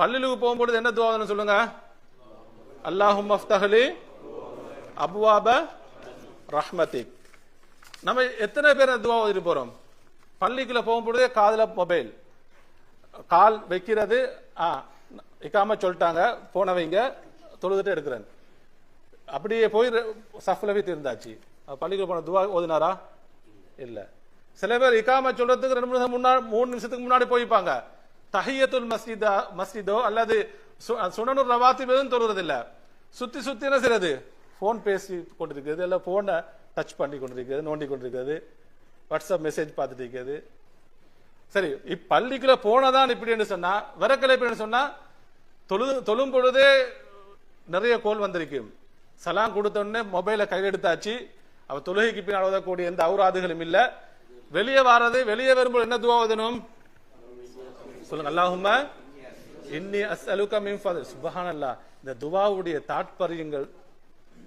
பள்ளிலுக்கு போகும்பொழுது என்ன துவாதனம் சொல்லுங்க? அல்லாஹும் அஃப்தஹலி அபுவாப ரஹ்மத்திக். நம்ம எத்தனை பேர் துவா ஓதிட்டு போறோம்? பள்ளிக்குள்ள போகும்பொழுதே காதில் மொபைல். கால் வைக்கிறது ஆ இக்காம சொல்லிட்டாங்க போனவங்க தொழுதுட்டு எடுக்கிறேன். அப்படியே போய் சஃப்ல போய் இருந்தாச்சு. பள்ளிக்குள்ள போன துவா ஓதினாரா? இல்லை. சில பேர் இக்காம சொல்றதுக்கு ரெண்டு மூணு முன்னாடி மூணு நிமிஷத்துக்கு முன்னாடி போய்ப்பாங்க. தஹியத்துல் மஸ்ஜிதா மஸ்ஜிதோ அல்லது சு- ரவாத்திபதும் ரவாத்திப் எதுவும் சுத்தி சுத்தி என்ன செய்யறது போன் பேசி கொண்டிருக்கிறது. இல்லை போனை டச் பண்ணி கொண்டிருக்கிறது நோண்டி கொண்டிருக்கிறது. வாட்ஸ்அப் மெசேஜ் பார்த்துட்டு இருக்கிறது. சரி இப்பள்ளிக்குள்ள போனதான் இப்படின்னு சொன்னா விறக்கலை இப்படின்னு சொன்னா தொழு தொழும் பொழுதே நிறைய கோல் வந்திருக்கும் சலாம் கொடுத்தோடனே மொபைலை கையில் எடுத்தாச்சு அவ தொழுகைக்கு பின்னால் ஓதக்கூடிய எந்த அவுராதுகளும் இல்லை. வெளியே வாரது வெளியே வரும்போது என்ன துவாவதனும் சொல்லுங்க அல்லாஹுமா இன்னி அஸ் அஸ்அலுக மின் சுபஹான் அல்லா இந்த துவாவுடைய தாட்பரியங்கள்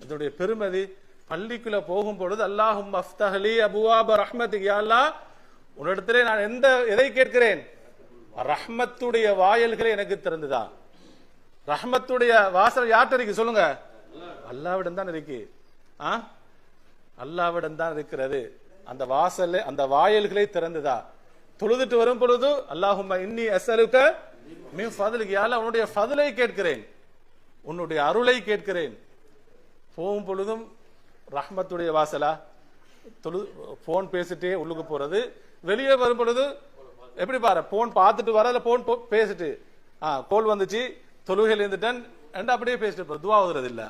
அதனுடைய பெருமதி பள்ளிக்குள்ள போகும் பொழுது அல்லாஹும் அஃப்தஹலி அபுவாப ரஹ்மத்துக்கு யா அல்லாஹ் உன்னிடத்திலே நான் எந்த எதை கேட்கிறேன்? ரஹ்மத்துடைய வாயல்களை எனக்கு திறந்துதா? ரஹ்மத்துடைய வாசல் யார்கிட்ட இருக்கு? சொல்லுங்க. அல்லாவிடம் தான் இருக்கு. ஆ? அல்லாவிடம் தான் இருக்கிறது. அந்த வாசல் அந்த வாயல்களை திறந்துதா? தொழுதுட்டு வரும் பொழுது அல்லாஹும் இன்னி அசலுக்க மீ ஃபதலுக்கு யாழ் உன்னுடைய ஃபதலை கேட்கிறேன்? உன்னுடைய அருளை கேட்கிறேன். போகும் பொழுதும் ரஹ்மத்துடைய வாசலா தொழு ஃபோன் பேசிட்டே உள்ளுக்கு போகிறது வெளியே வரும் பொழுது எப்படி பாரு ஃபோன் பார்த்துட்டு வர இல்ல போன் பேசிட்டு? ஆ கோல் வந்துச்சு தொழுகையில் இருந்துட்டேன் அப்படியே பேசிட்டு துவா ஓதுறது இல்லை.